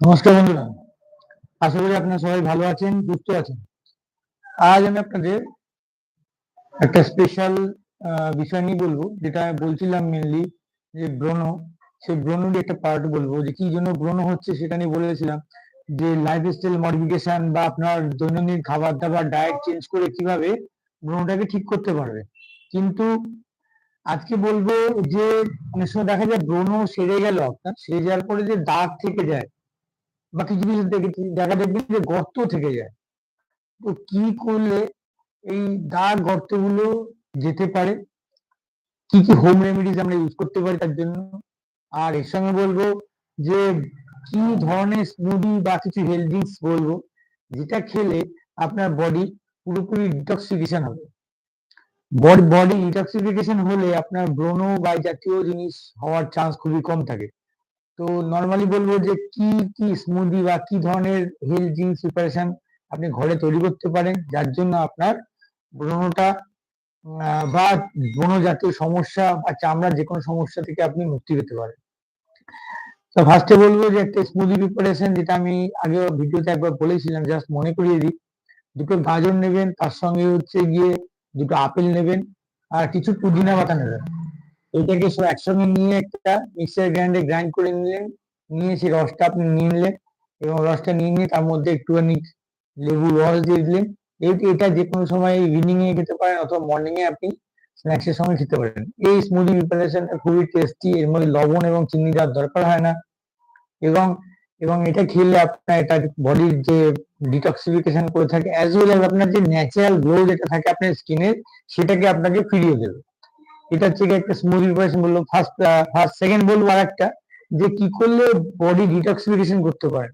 নমস্কার বন্ধুরা, আশা করি আপনারা সবাই ভালো আছেন, সুস্থ আছেন। আজ আমি আপনাদের একটা স্পেশাল বিষয় নিয়ে বলব, যেটা বলছিলাম মেনলি যে ব্রণ, সেই ব্রণের একটা পার্ট বলব, যে কি জন্য ব্রণ হচ্ছে সেটা নিয়ে বলেছিলাম যে লাইফ স্টাইল মডিফিকেশন বা আপনার দৈনন্দিন খাবার দাবার ডায়েট চেঞ্জ করে কীভাবে ব্রণটাকে ঠিক করতে পারবে। কিন্তু আজকে বলব যে, অনেক সময় দেখা যায় ব্রণ সেরে গেল আপনার সেরে যাওয়ার পরে যে দাগ থেকে যায়, বা কিছু কিছু দেখা দেখবেন যে গর্ত থেকে যায়। তো কি করলে এই দাগ গর্তগুলো যেতে পারে? কি কি হোম রেমেডিজ আমরা ইউজ করতে পারি তার জন্য? আর এর সঙ্গে বলব যে, কি ধরনের স্মুদি বা কিছু হেলথ ড্রিঙ্কস বলব, যেটা খেলে আপনার বডি পুরোপুরি ডিটক্সিফিকেশন হবে। বডি বডি হলে আপনার ব্রণ বা জাতীয় জিনিস হওয়ার চান্স খুবই কম থাকে। তো নর্মালি বলব যে কি কি স্মুদি বা কি ধরনের হেলথ ড্রিঙ্কস প্রিপারেশন আপনি ঘরে তৈরি করতে পারেন, যার জন্য আপনার ব্রণটা বা ব্রণ জাতীয় সমস্যা বা চামড়ার যে কোনো সমস্যা থেকে আপনি মুক্তি পেতে পারেন। তো ফার্স্টে বলব যে একটা স্মুদি প্রিপারেশন যেটা আমি আগে ভিডিওতে একবার বলেছিলাম জাস্ট মনে করিয়ে দিই। দুটো গাজর নেবেন, তার সঙ্গে হচ্ছে গিয়ে দুটো আপেল নেবেন আর কিছু পুদিনা পাতা নেবেন। এটাকে সব একসঙ্গে নিয়ে একটা মিক্সার গ্রাইন্ডে গ্রাইন্ড করে নিলেন। নিয়ে সেই রসটা আপনি নিয়ে নিলেন এবং রসটা নিয়ে নিয়ে তার মধ্যে একটুখানি লেবু রস দিয়ে দিলেন। এটা যে কোনো সময় ইভিনিং এ খেতে পারেন অথবা মর্নিং এ আপনি স্ন্যাক্স এর সময় খেতে পারেন। এই স্মুদি প্রিপারেশনটা খুবই টেস্টি এর মধ্যে লবণ এবং চিনি দেওয়ার দরকার হয় না। এবং এবং এটা খেলে আপনার এটা বডির যে ডিটক্সিফিকেশন করে থাকে অ্যাজ ওয়েল অ্যাজ আপনার যে ন্যাচারাল গ্লো যেটা থাকে আপনার স্কিনের সেটাকে আপনাকে ফিরিয়ে দেবে। এটা হচ্ছে একটা স্মুথ প্রিপারেশন বলল। ফার্স্ট ফার্স্ট সেকেন্ড বলব আর একটা যে কি করলে বডি ডিটক্সিফিকেশন করতে পারেন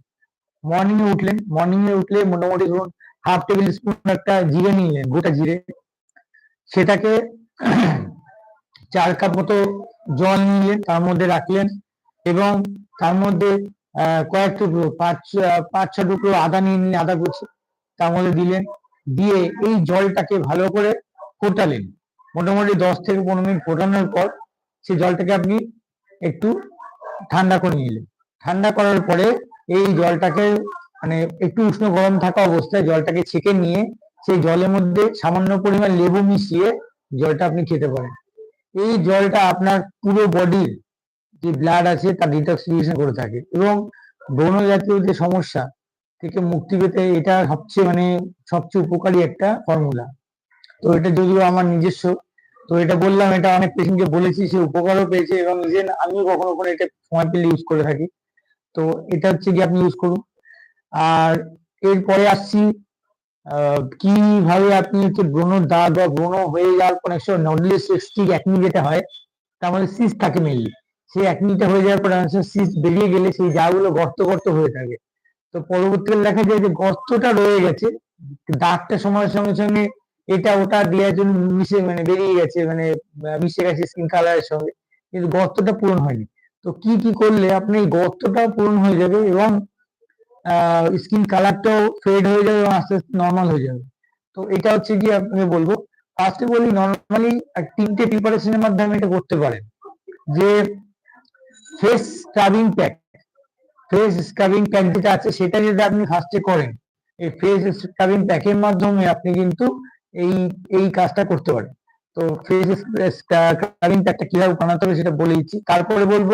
মর্নিং এ উঠলেন মর্নিং এ উঠলে মোটামুটি ধরুন হাফ টেবিল স্পুন একটা জিরে নিলেন, গোটা জিরে। সেটাকে চার কাপ মতো জল নিলেন, তার মধ্যে রাখলেন এবং তার মধ্যে কয়েক টুকরো পাঁচ পাঁচ ছ টুকরো আদা নিয়ে নিলেন আদা কুচি তার মধ্যে দিলেন, দিয়ে এই জলটাকে ভালো করে ফোটালেন। মোটামুটি দশ থেকে পনেরো মিনিট ফোটানোর পর সেই জলটাকে আপনি একটু ঠান্ডা করে নিলেন ঠান্ডা করার পরে এই জলটাকে মানে একটু উষ্ণ গরম থাকা অবস্থায় জলটাকে ছেঁকে নিয়ে সেই জলের মধ্যে সামান্য পরিমাণ লেবু মিশিয়ে জলটা আপনি খেতে পারেন। এই জলটা আপনার পুরো বডির যে ব্লাড আছে তার ডিটক্সিফিকেশন করে থাকে। এবং ব্রণ জাতীয় যে সমস্যা থেকে মুক্তি পেতে এটা সবচেয়ে মানে সবচেয়ে উপকারী একটা ফর্মুলা তো এটা যদিও আমার নিজস্ব, তো এটা বললাম, এটা অনেক পেশেন্টকে বলেছি, সে উপকারও পেয়েছে এবং নিজে আমিও কখনো কখনো এটা সময় পেলে ইউজ করে থাকি। তো এটা হচ্ছে কি আপনি ইউজ করুন। আর এরপরে আসছি কীভাবে আপনি হচ্ছে ব্রণ দাগ বা ব্রণ হয়ে যাওয়ার পর একশো নডলেস স্টিক একনি যেটা হয়, তার মধ্যে সিস থাকে মেনলি সেই এক একনিটা হয়ে যাওয়ার পর সিস বেরিয়ে গেলে সেই জাগুলো গর্ত গর্ত হয়ে থাকে। তো পরবর্তীকালে দেখা যায় যে গর্তটা রয়ে গেছে দাগটা সময়ের সঙ্গে সঙ্গে এটা ওটা দেওয়ার জন্য মিশে মানে বেরিয়ে গেছে মানে মিশে গেছে স্কিন কালারের সঙ্গে, কিন্তু গর্তটা পূরণ হয়নি। তো কি কি করলে আপনি গর্তটাও পূরণ হয়ে যাবে এবং স্কিন কালারটাও ফেড হয়ে যাবে এবং আস্তে আস্তে নর্মাল হয়ে যাবে। তো এটা হচ্ছে কি আপনাকে বলব ফার্স্টে বলি নর্মালি তিনটে প্রিপারেশনের মাধ্যমে এটা করতে পারেন। যে face scrubbing pack face scrubbing pack যেটা আছে, সেটা যদি আপনি ফার্স্টে করেন, এই ফেস স্ক্রাবিং প্যাকের মাধ্যমে আপনি কিন্তু এই এই কাজটা করতে পারেন। তো ফেস স্ক্রাবিং প্যাকটা কীভাবে বানাতে হবে সেটা বলে দিচ্ছি। তারপরে বলব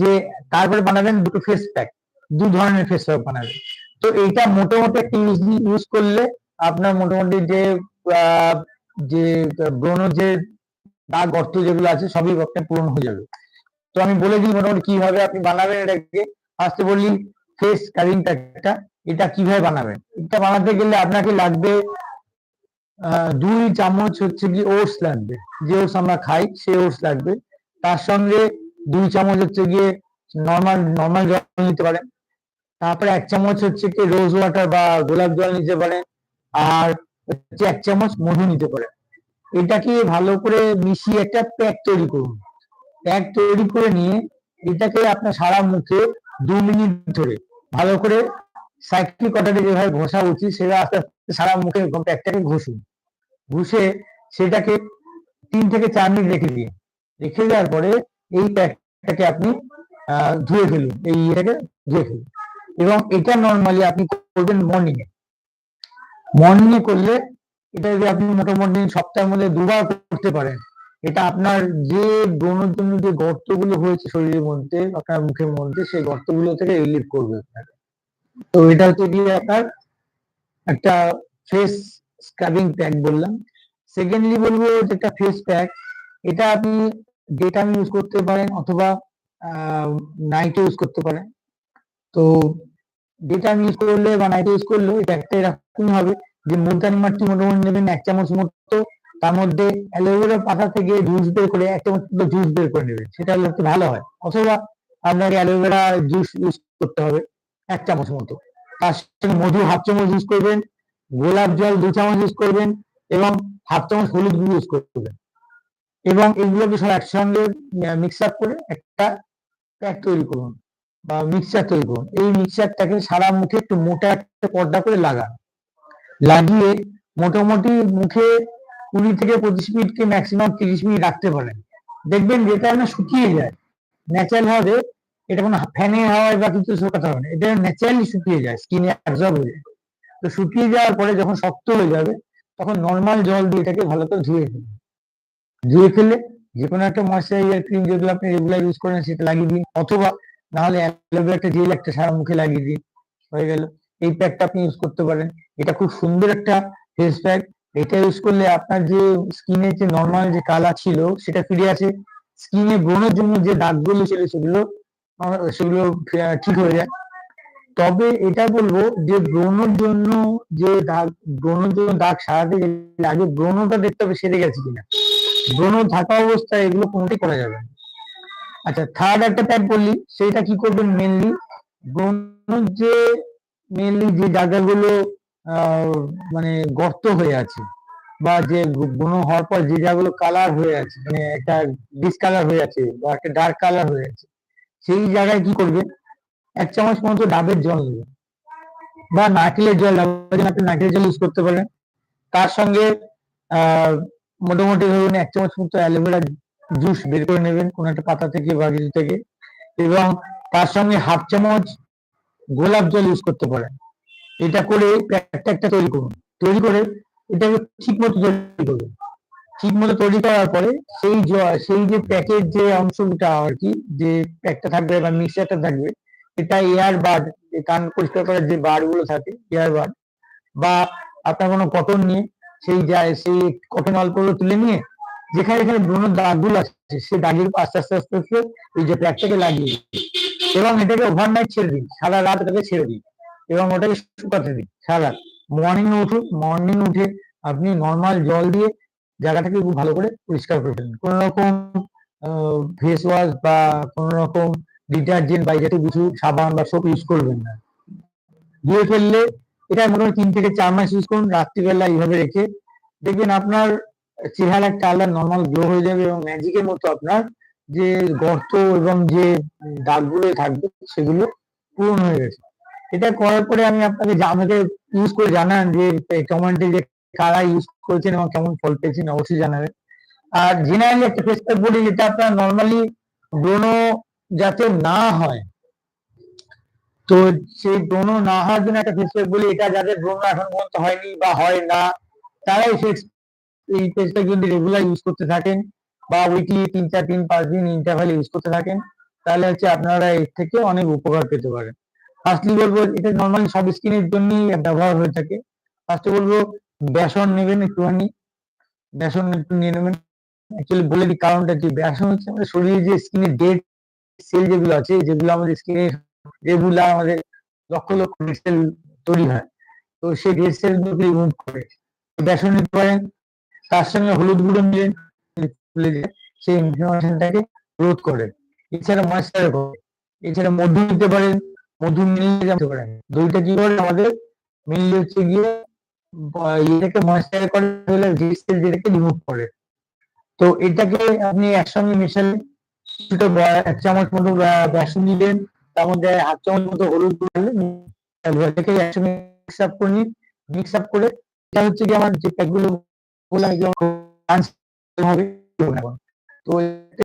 যে, তারপরে বানাবেন দুটো ফেস প্যাক দু ধরনের ফেস প্যাক বানাবেন। তো এইটা মোটামুটি একটা ইউজ ইউজ করলে আপনার মোটামুটি যে যে, ব্রণ যে দাগ গর্ত যেগুলো আছে, সবই আপনার পূরণ হয়ে যাবে। তো আমি বলে দিই মোটামুটি কীভাবে আপনি বানাবেন এটাকে। ফার্স্টে বললি ফেস কারিং প্যাকটা এটা কীভাবে বানাবেন? এটা বানাতে গেলে আপনাকে লাগবে দুই চামচ হচ্ছে কি ওটস লাগবে। যে ওটস আমরা খাই সে ওটস লাগবে। তার সঙ্গে দুই চামচ হচ্ছে গিয়ে নর্মাল নর্মাল জল নিতে পারেন। তারপরে এক চামচ হচ্ছে কি রোজ ওয়াটার বা গোলাপ জল নিতে পারেন। আর হচ্ছে এক চামচ মধু নিতে পারেন। এটাকে ভালো করে মিশিয়ে একটা প্যাক তৈরি করুন। প্যাক তৈরি করে নিয়ে এটাকে আপনার সারা মুখে দু মিনিট ধরে ভালো করে সাইক্লিক কটারে যেভাবে ঘষা উচিত সেটা আস্তে আস্তে সারা মুখে প্যাকটাকে ঘষুন। ঘুষে সেটাকে তিন থেকে চার মিনিট রেখে দিয়ে রেখে দেওয়ার পরে এই প্যাকটাকে আপনি ধুয়ে ফেলুন, এই ইয়েটাকে ধুয়ে ফেলুন। এবং এটা নর্মালি আপনি করবেন মর্নিং এ মর্নিং এ করলে এটা যদি আপনি মোটামুটি সপ্তাহের মধ্যে দুবার করতে পারেন এটা আপনার যে ব্রণের জন্য যে গর্তগুলো হয়েছে শরীরের মধ্যে, আপনার মুখের মধ্যে, সেই গর্তগুলো থেকে রিলিভ করবে আপনাকে। তো এটা হচ্ছে গিয়ে আপনার একটা ফেস স্ক্রাবিং প্যাক বললাম। সেকেন্ডলি বলব যেটা ফেস প্যাক এটা আপনি ডে টাইম ইউজ করতে পারেন অথবা নাইটে ইউজ করতে পারেন। তো ডে টাইম ইউজ করলে বা নাইটে ইউজ করলে এটা একটা এরকমই হবে যে মুলতানি মাটি মোটামুটি নেবেন এক চামচ মতো। তার মধ্যে অ্যালোভেরা পাতা থেকে জুস বের করে এক চামচ জুস বের করে নেবেন। সেটা হলে ভালো হয়। অথবা আপনাকে অ্যালোভেরা জুস ইউজ করতে হবে এক চামচ মতো। তার সঙ্গে মধু হাফ চামচ ইউজ করবেন, গোলাপ জল দু চামচ ইউজ করবেন এবং হাফ চামচ হলুদ গুঁড়ো ইউজ করবেন। এবং এগুলোকে সব একসঙ্গে মিক্স আপ করে একটা প্যাক তৈরি করুন বা মিক্সচার তৈরি করুন। এই মিক্সচারটাকে সারা মুখে একটু মোটা একটা পর্দা করে লাগান। লাগিয়ে মোটামুটি মুখে কুড়ি থেকে পঁচিশ মিনিটকে ম্যাক্সিমাম তিরিশ মিনিট রাখতে পারেন। দেখবেন যেটা না শুকিয়ে যায়। ন্যাচারাল ভাবে এটা কোনো ফ্যানের হাওয়ায় বা কিছু শোকাতে হবে না এটা ন্যাচারালি শুকিয়ে যায় স্কিনে অ্যাবজর্ব হয়ে যায়। তো শুকিয়ে যাওয়ার পরে যখন শক্ত হয়ে যাবে, তখন নর্মাল জল দিয়ে এটাকে ভালো করে ধুয়ে ফেলুন। ধুয়ে ফেলে যে কোনো একটা ময়শ্চারাইজার ক্রিম যেগুলো আপনি রেগুলার ইউজ করেন, সেটা লাগিয়ে দিন। অথবা নাহলে অ্যালোভেরা একটা জেল একটা সারা মুখে লাগিয়ে দিন। হয়ে গেল। এই প্যাকটা আপনি ইউজ করতে পারেন। এটা খুব সুন্দর একটা ফেস প্যাক এটা ইউজ করলে আপনার যে স্কিনের যে নর্মাল যে কালার ছিল, সেটা ফিরে আসে। স্কিনে ব্রণের জন্য যে দাগগুলো ছিল সেগুলো সেগুলো ঠিক হয়ে যায়। তবে এটা বলব যে ব্রণের জন্য যে দাগ, ব্রণের জন্য দাগ সারাতে গেলে আগে ব্রণটা দেখতে হবে সেরে গেছে কিনা। ব্রণ থাকা অবস্থায় এগুলো কোনোটাই করা যাবে না। আচ্ছা থার্ড একটা প্যাক বললি সেটা কি করবেন মেনলি ব্রণের যে মেনলি যে জায়গাগুলো মানে গর্ত হয়ে আছে বা যে ব্রণ হওয়ার পর যে জায়গাগুলো কালার হয়ে আছে মানে একটা ডিসকালার হয়ে আছে বা একটা ডার্ক কালার হয়ে আছে, সেই জায়গায় কি করবে? এক চামচ মতো ডাবের জল নেবেন বা নারকেলের জল আপনি নারকেলের জল ইউজ করতে পারেন। তার সঙ্গে, আহ, মোটামুটি ধরুন এক চামচ মতো অ্যালোভেরা জুস বের করে নেবেন কোনো একটা পাতা থেকে বা কিছু থেকে এবং তার সঙ্গে হাফ চামচ গোলাপ জল ইউজ করতে পারেন। এটা করে প্যাকটা একটা তৈরি করুন। তৈরি করে এটাকে ঠিক মতো তৈরি করবেন ঠিক মতো তৈরি করার পরে সেই সেই যে প্যাকের যে অংশটা আর কি, যে প্যাকটা থাকবে বা মিক্সারটা থাকবে, এটা এয়ার বাড কান পরিষ্কার করার যে বারগুলো থাকে, এয়ার বাড বা আপনার কোনো কটন নিয়ে সেই যায় সেই কটন অল্পগুলো তুলে নিয়ে যেখানে যেখানে ব্রণের দাগগুলো আছে সেই দাগের আস্তে আস্তে আস্তে আস্তে এই যে প্যাকটাকে লাগিয়ে। এবং এটাকে ওভারনাইট ছেড়ে দিন, সারা রাত এটাকে ছেড়ে দিন। এবং ওটাকে শুকাতে দিন সারা মর্নিং উঠুন মর্নিং উঠে আপনি নর্মাল জল দিয়ে জায়গাটাকে খুব ভালো করে পরিষ্কার করে ফেলুন কোন রকম ফেস ওয়াশ বা কোন রকম ডিটারজেন্ট বা জাতীয় কিছু সাবান বা সোপ ইউজ করবেন না। ধুয়ে ফেললে এটা মোটামুটি তিন থেকে চার মাস ইউজ করুন, রাত্রিবেলা এইভাবে রেখে দেখবেন আপনার চেহারা একটা আলাদা নর্মাল গ্লো হয়ে যাবে এবং ম্যাজিকের মতো আপনার যে গর্ত এবং যে দাগগুলো থাকবে সেগুলো পূরণ হয়ে গেছে। এটা করার পরে আমি আপনাকে আমাকে ইউজ করে জানান যে কমেন্টে যে কারা ইউজ করেছেন এবং কেমন ফল পেয়েছেন, অবশ্যই জানাবেন। আর জেনারেলি একটা ফেস প্যাক বলি, যেটা আপনার নর্মালি ব্রণ যাতে না হয়, তো সেই ব্রণ না হওয়ার জন্য একটা ফেস প্যাক বলি, এটা যাদের ব্রণ এখন পর্যন্ত হয়নি বা হয় না, তারাই সেই- এই ফেস প্যাক যদি রেগুলার ইউজ করতে থাকেন বা উইকলি তিন চার দিন, পাঁচ দিন ইন্টারভ্যাল ইউজ করতে থাকেন, তাহলে হচ্ছে আপনারা এর থেকে অনেক উপকার পেতে পারেন। ফার্স্টলি বলব, এটা নর্মালি সব স্কিনের জন্যই ব্যবহার হয়ে থাকে। ফার্স্টে বলব, বেসন নেবেন একটুখানি। বেসন একটু নিয়ে নেবেন। অ্যাকচুয়ালি বলে দিই কারণটা কি? বেসন হচ্ছে আমাদের শরীরে যে স্কিনের ডেড সেল যেগুলো আছে, যেগুলো আমাদের স্কিনে রেগুলার আমাদের লক্ষ লক্ষ সেল তৈরি হয়। তো সেই ডেড সেল গুলোকে রিমুভ করে বেসন নিতে পারেন। তার সঙ্গে হলুদ গুঁড়ো নিলেন ফুলে যায় সেই ইনফ্লামেশনটাকে রোধ করে এছাড়া ময়েশ্চার করে এছাড়া মধু নিতে পারেন। মধু মিলিয়ে দইটা কি করে আমাদের হচ্ছে গিয়ে ময়েশ্চার করে যেটাকে রিমুভ করে। তো এটাকে আপনি একসঙ্গে কিছুটা এক চামচ মতো বেসন নিলেন তার মধ্যে হাফ চামচ মতো হলুদ দিলেন, একসঙ্গে মিক্স আপ করে মিক্স আপ করে এটা হচ্ছে কি আমার যে প্যাকগুলো বললাম হবে। তো